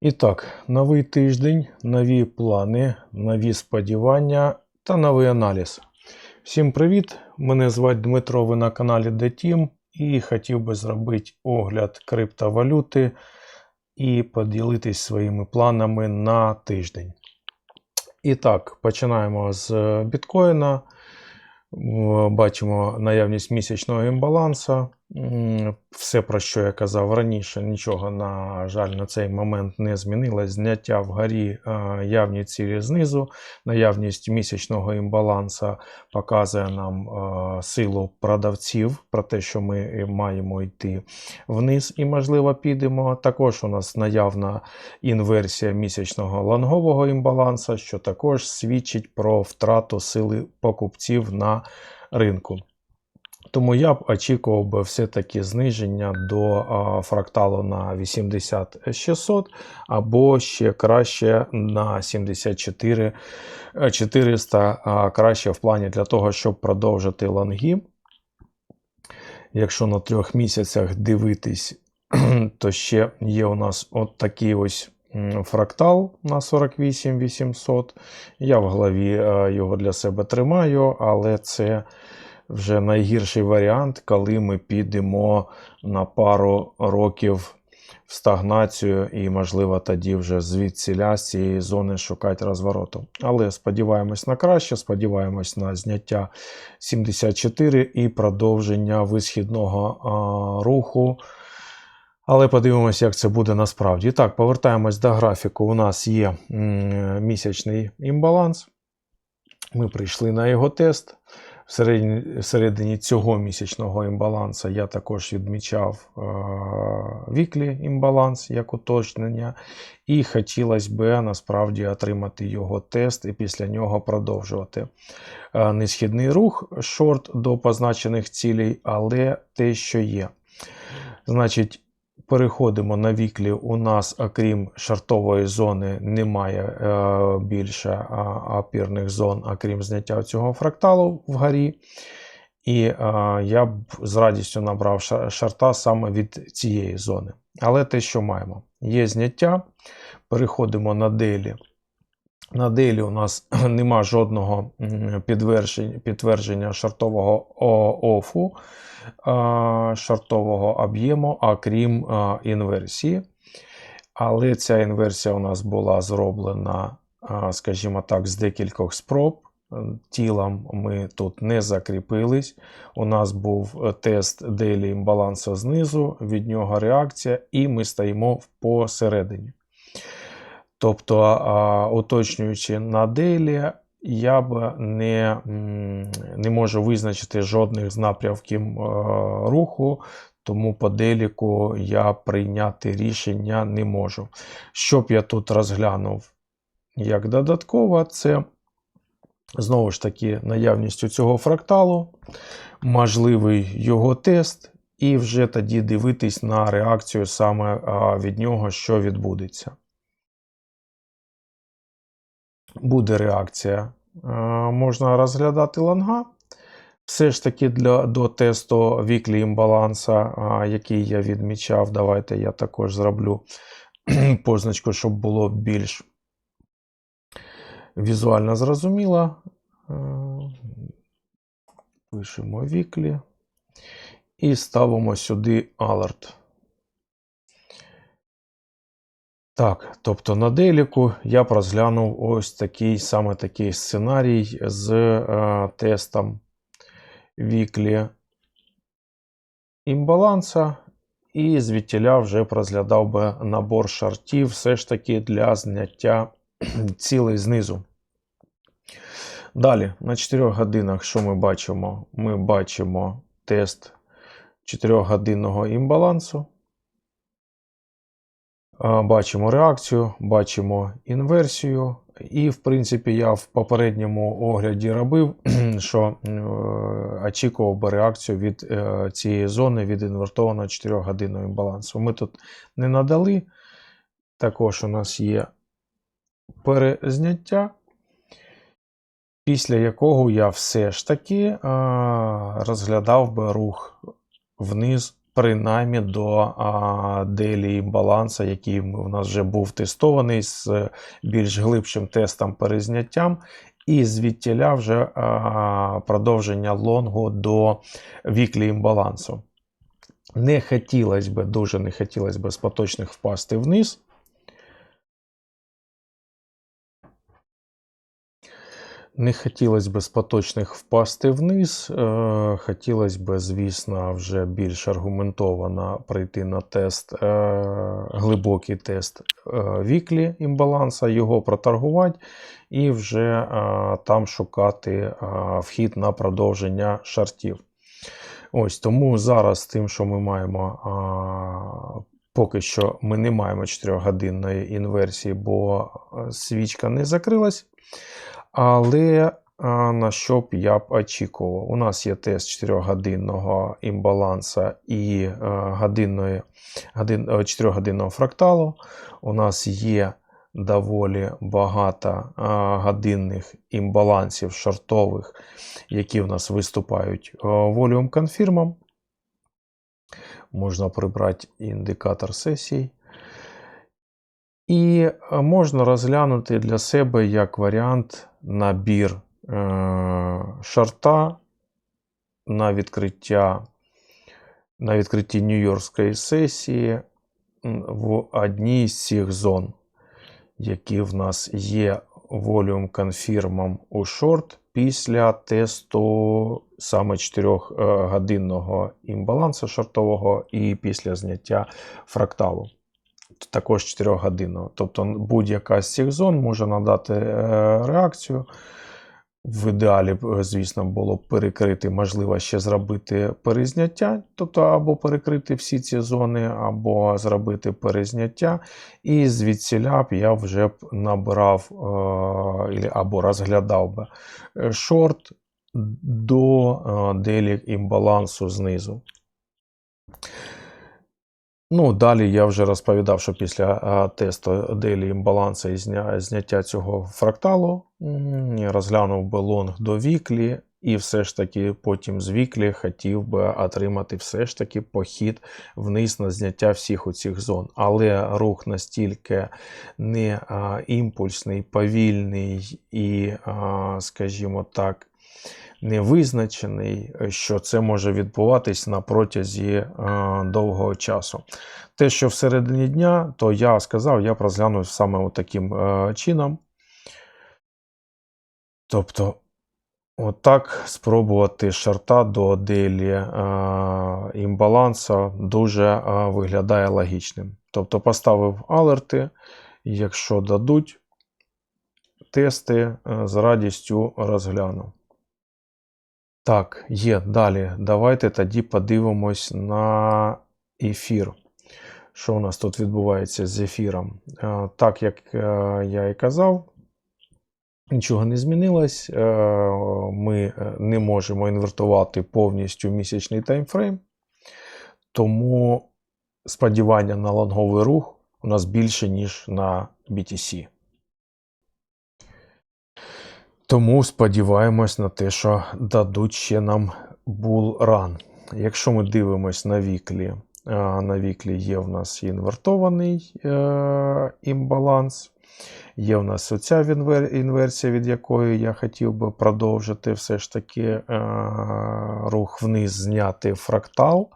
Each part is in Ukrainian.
І так, новий тиждень, нові плани, нові сподівання та новий аналіз. Всім привіт! Мене звати Дмитро, ви на каналі DTeam і хотів би зробити огляд криптовалюти і поділитись своїми планами на тиждень. І так, починаємо з біткоїна. Бачимо наявність місячного імбаланса. Все, про що я казав раніше, нічого, на жаль, на цей момент не змінилось. Зняття вгорі явні цілі знизу. Наявність місячного імбаланса показує нам силу продавців про те, що ми маємо йти вниз і, можливо, підемо. Також у нас наявна інверсія місячного лонгового імбаланса, що також свідчить про втрату сили покупців на ринку. Тому я б очікував би все-таки зниження до фракталу на 80600 або ще краще на 74 е, 400, краще в плані для того, щоб продовжити лонги. Якщо на трьох місяцях дивитись, то ще є у нас от такий ось фрактал на 48 800. Я в голові е, його для себе тримаю, але це вже найгірший варіант, коли ми підемо на пару років в стагнацію і, можливо, тоді вже звідсіля з цієї зони шукати розвороту. Але сподіваємось на краще, сподіваємось на зняття 74 і продовження висхідного а, руху. Але подивимося, як це буде насправді. Так, повертаємось до графіку. У нас є місячний імбаланс. Ми прийшли на його тест. Всередині, цього місячного імбаланса я також відмічав е, віклі імбаланс як уточнення. І хотілося б насправді отримати його тест і після нього продовжувати. Е, несхідний рух, шорт до позначених цілей, але те, що є. Значить, переходимо на віклі. У нас, окрім шартової зони, немає е, більше опірних зон, окрім зняття цього фракталу вгорі. І е, я б з радістю набрав шарта саме від цієї зони. Але те, що маємо, є зняття. Переходимо на делі. На делі у нас нема жодного підтвердження, шартового офу, шартового об'єму, окрім інверсії. Але ця інверсія у нас була зроблена, скажімо так, з декількох спроб. Тілом ми тут не закріпились. У нас був тест делі імбалансу знизу, від нього реакція, і ми стоїмо посередині. Тобто, уточнюючи на делі, я б не, не можу визначити жодних з напрямків е, руху, тому по деліку я прийняти рішення не можу. Що б я тут розглянув як додатково, це знову ж таки наявністю цього фракталу, можливий його тест, і вже тоді дивитись на реакцію саме від нього, що відбудеться буде реакція. Е, Можна розглядати лонга. Все ж таки для, до тесту віклі імбаланса, який я відмічав, давайте я також зроблю позначку, щоб було більш візуально зрозуміло. Е, Пишемо віклі і ставимо сюди alert. Так, тобто на деліку я розглянув ось такий саме такий сценарій з е, тестом віклі імбаланса, і звідтіля вже розглядав би набор шартів все ж таки для зняття цілей знизу. Далі, на 4 годинах, що ми бачимо? Ми бачимо тест 4-годинного імбалансу. Бачимо реакцію, бачимо інверсію. І, в принципі, я в попередньому огляді робив, що е, очікував би реакцію від е, цієї зони від інвертованого 4-годинного імбалансу. Ми тут не надали. Також у нас є перезняття, після якого я все ж таки розглядав би рух вниз принаймні до делі баланса, який у нас вже був тестований з більш глибшим тестом перезняттям. І звідтіля вже а, продовження лонгу до віклі імбалансу. Не хотілося б, дуже не хотілося б з поточних впасти вниз. Не хотілося б з поточних впасти вниз. Е, Хотілося б, звісно, вже більш аргументовано прийти на тест, е, глибокий тест е, віклі імбаланса, його проторгувати і вже там шукати вхід на продовження шартів. Ось тому зараз тим, що ми маємо. Поки що ми не маємо 4-годинної інверсії, бо свічка не закрилась. Але на що б я б очікував? У нас є тест 4-годинного імбаланса і е, годинної, годин, 4-годинного фракталу. У нас є доволі багато годинних імбалансів шортових, які в нас виступають волюм конфірмом. Можна прибрати індикатор сесій. І е, можна розглянути для себе як варіант набір е, шарта на відкриття на відкритті Нью-Йоркської сесії в одній з цих зон, які в нас є волюм конфірмом у шорт після тесту саме 4-годинного імбалансу шортового і після зняття фракталу також 4 годинного. Тобто будь-яка з цих зон може надати е, реакцію. В ідеалі, звісно, було б перекрити, можливо, ще зробити перезняття, тобто або перекрити всі ці зони, або зробити перезняття. І звідсіля б я вже б набирав е, або розглядав би е, шорт до делі імбалансу знизу. Ну, далі я вже розповідав, що після тесту делі імбалансу і зня, зняття цього фракталу розглянув би лонг до віклі, і все ж таки потім з віклі хотів би отримати все ж таки похід вниз на зняття всіх оцих зон. Але рух настільки не а, імпульсний, повільний і, а, скажімо так, невизначений, що це може відбуватись на протязі е, довгого часу. Те, що всередині дня, то я сказав, я розглянув саме таким е, чином. Тобто, отак спробувати шарта до делі е, імбаланса дуже е, виглядає логічним. Тобто, поставив алерти, якщо дадуть тести, е, з радістю розгляну. Так, є. Далі. Давайте тоді подивимось на ефір. Що у нас тут відбувається з ефіром? Е, так, як е, я і казав, нічого не змінилось. Е, ми не можемо інвертувати повністю місячний таймфрейм. Тому сподівання на лонговий рух у нас більше, ніж на BTC. Тому сподіваємось на те, що дадуть ще нам булран. Якщо ми дивимось на віклі, на віклі є в нас інвертований е, імбаланс. Є в нас оця інверсія, від якої я хотів би продовжити все ж таки е, рух вниз, зняти фрактал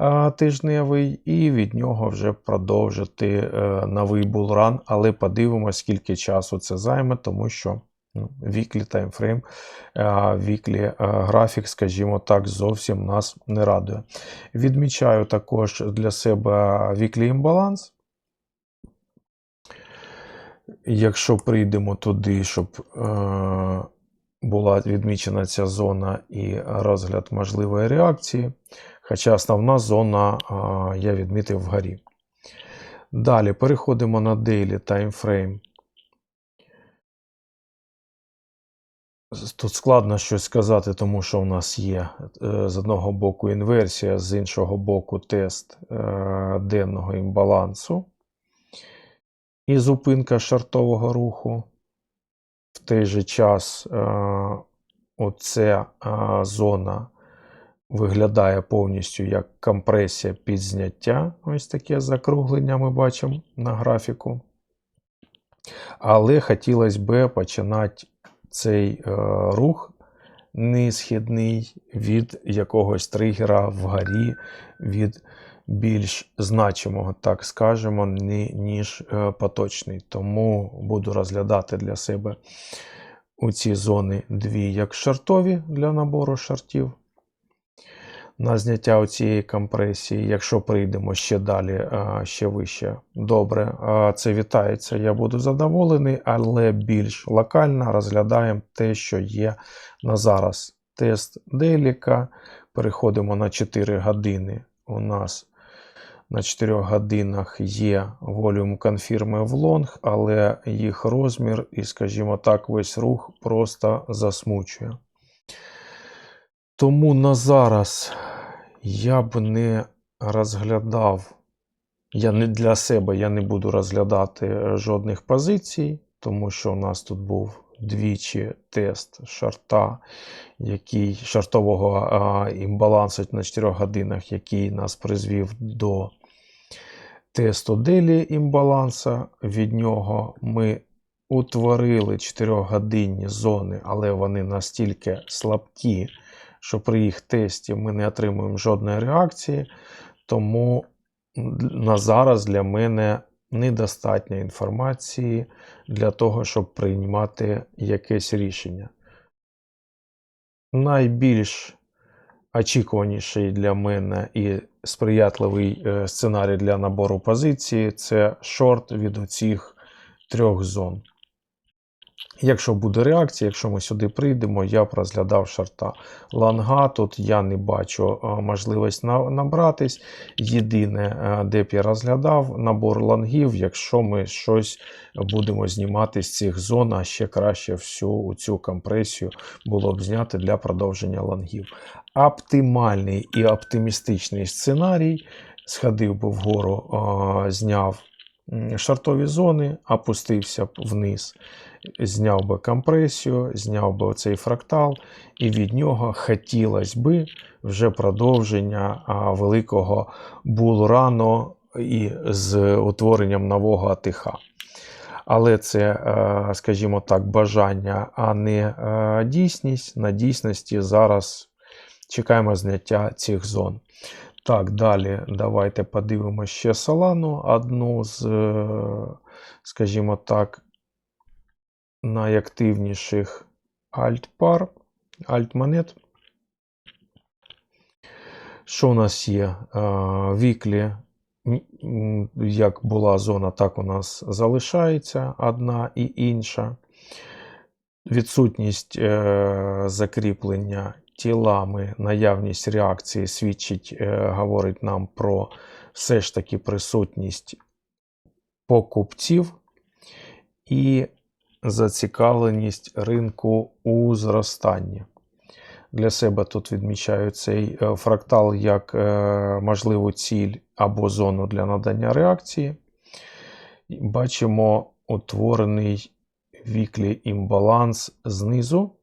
е, тижневий, і від нього вже продовжити новий булран. Але подивимось, скільки часу це займе, тому що. Віклі таймфрейм, віклі графік, скажімо так, зовсім нас не радує. Відмічаю також для себе віклі імбаланс. Якщо прийдемо туди, щоб е, була відмічена ця зона і розгляд можливої реакції, хоча основна зона е, я відмітив вгорі. Далі переходимо на Daily Timeframe. Тут складно щось сказати, тому що у нас є е, з одного боку інверсія, з іншого боку тест е, денного імбалансу і зупинка шартового руху. В той же час е, оця зона виглядає повністю як компресія під зняття. Ось таке закруглення ми бачимо на графіку. Але хотілося б починати цей е, рух несхідний від якогось тригера вгорі, від більш значимого, так скажемо, ні- ніж е, поточний. Тому буду розглядати для себе у ці зони дві як шартові для набору шартів. На зняття цієї компресії, якщо прийдемо ще далі, ще вище, добре, це вітається, я буду задоволений, але більш локально розглядаємо те, що є на зараз. Тест Деліка. Переходимо на 4 години. У нас на 4 годинах є волюм конфірми в лонг, але їх розмір і, скажімо так, весь рух просто засмучує. Тому на зараз я б не розглядав, я не для себе я не буду розглядати жодних позицій, тому що у нас тут був двічі тест шарта, який, шартового а, імбалансу на 4 годинах, який нас призвів до тесту делі імбаланса. Від нього ми утворили 4-годинні зони, але вони настільки слабкі, що при їх тесті ми не отримуємо жодної реакції. Тому на зараз для мене недостатньо інформації для того, щоб приймати якесь рішення. Найбільш очікуваніший для мене і сприятливий е, сценарій для набору позиції це шорт від оцих трьох зон. Якщо буде реакція, якщо ми сюди прийдемо, я б розглядав шарта. Ланга тут я не бачу е, можливість набратись. Єдине, е, де б я розглядав набор лангів, якщо ми щось будемо знімати з цих зон, а ще краще всю цю компресію було б зняти для продовження лангів. Оптимальний і оптимістичний сценарій сходив би вгору, е, зняв шартові зони, опустився б вниз зняв би компресію, зняв би оцей фрактал, і від нього хотілося би вже продовження великого булрану і з утворенням нового АТХ. Але це, е, скажімо так, бажання, а не е, дійсність. На дійсності зараз чекаємо зняття цих зон. Так, далі давайте подивимося ще Солану, одну з, е, скажімо так, найактивніших альт-пар, альт-монет. Що у нас є? Е, Віклі, як була зона, так у нас залишається одна і інша. Відсутність е, закріплення тілами, наявність реакції свідчить, е, говорить нам про все ж таки присутність покупців і зацікавленість ринку у зростанні. Для себе тут відмічаю цей е, фрактал як е, можливу ціль або зону для надання реакції. Бачимо утворений віклі імбаланс знизу.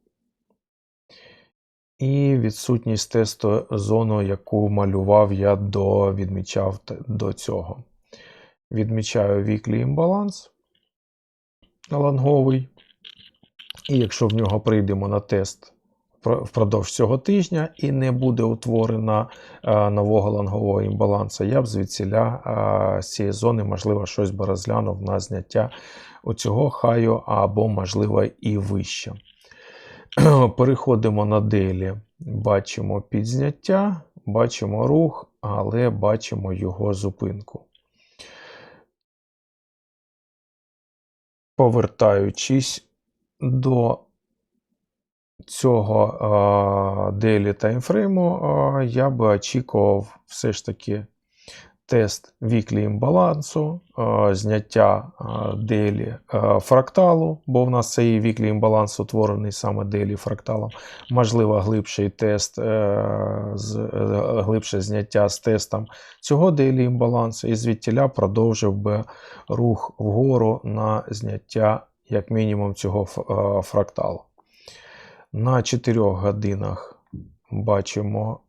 І відсутність тесту зону, яку малював я до відмічав до цього. Відмічаю віклі імбаланс ланговий. І якщо в нього прийдемо на тест впродовж цього тижня і не буде утворено е, нового лангового імбалансу, я б звідсіля е, з цієї зони, можливо, щось би розглянув на зняття оцього хаю або, можливо, і вище. Переходимо на делі. Бачимо підзняття, бачимо рух, але бачимо його зупинку. Повертаючись до цього делі таймфрейму, я би очікував все ж таки тест віклі імбалансу, е, зняття е, делі е, фракталу, бо в нас цей віклі імбаланс утворений саме делі фракталом. Можливо, глибший тест, глибше зняття з тестом цього делі імбалансу, і звідтіля продовжив би рух вгору на зняття, як мінімум, цього фракталу. На 4 годинах бачимо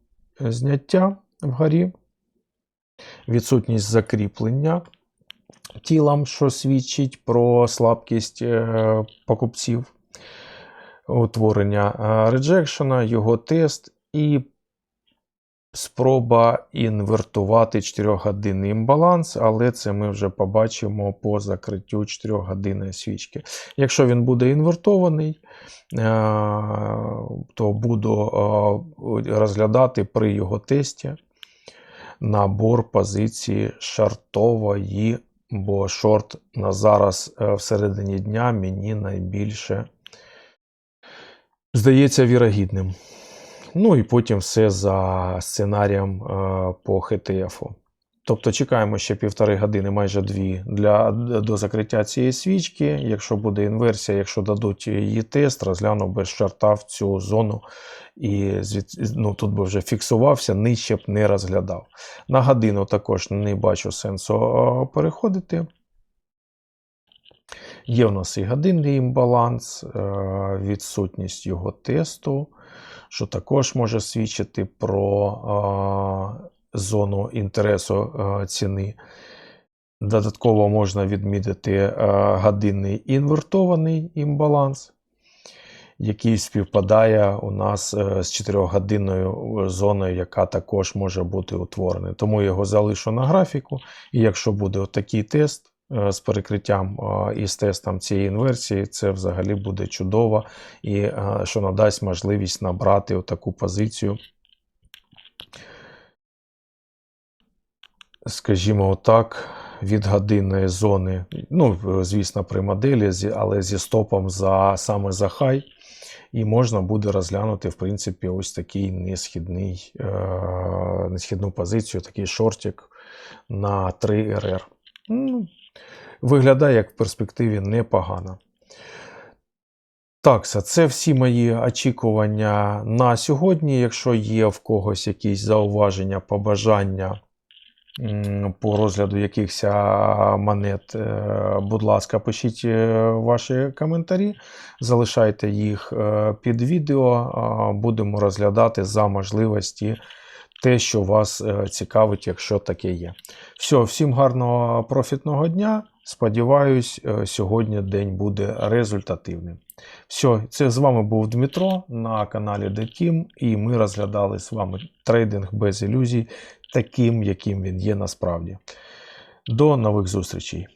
зняття вгорі, відсутність закріплення тілом, що свідчить про слабкість е, покупців, утворення реджекшена, його тест і спроба інвертувати 4-годинний імбаланс, але це ми вже побачимо по закриттю 4-годинної свічки. Якщо він буде інвертований, е, то буду е, розглядати при його тесті набор позиції шартової, бо шорт на зараз е, всередині дня мені найбільше здається вірогідним. Ну і потім все за сценарієм е, по HTF. Тобто чекаємо ще півтори години, майже дві для, до закриття цієї свічки. Якщо буде інверсія, якщо дадуть її тест, розгляну без шарта в цю зону і ну, тут би вже фіксувався, нижче б не розглядав. На годину також не бачу сенсу переходити. Є в нас і годинний імбаланс, відсутність його тесту, що також може свідчити про зону інтересу е, ціни. Додатково можна відмітити годинний інвертований імбаланс, який співпадає у нас з 4-годинною зоною, яка також може бути утворена. Тому я його залишу на графіку. І якщо буде такий тест, е, з перекриттям е, і з тестом цієї інверсії, це взагалі буде чудово і е, що надасть можливість набрати таку позицію, скажімо так, від годинної зони, ну, звісно, при моделі, але зі стопом за саме за хай. І можна буде розглянути, в принципі, ось такий несхідний, е, несхідну позицію, такий шортик на 3 РР. Ну, виглядає як в перспективі непогано. Так, це всі мої очікування на сьогодні. Якщо є в когось якісь зауваження, побажання по розгляду якихось монет, е, будь ласка, пишіть е, ваші коментарі, залишайте їх е, під відео. Будемо розглядати за можливості те, що вас цікавить, якщо таке є. Все, всім гарного профітного дня. Сподіваюсь, сьогодні день буде результативним. Все, це з вами був Дмитро на каналі DeTeam, і ми розглядали з вами трейдинг без ілюзій, таким, яким він є насправді. До нових зустрічей!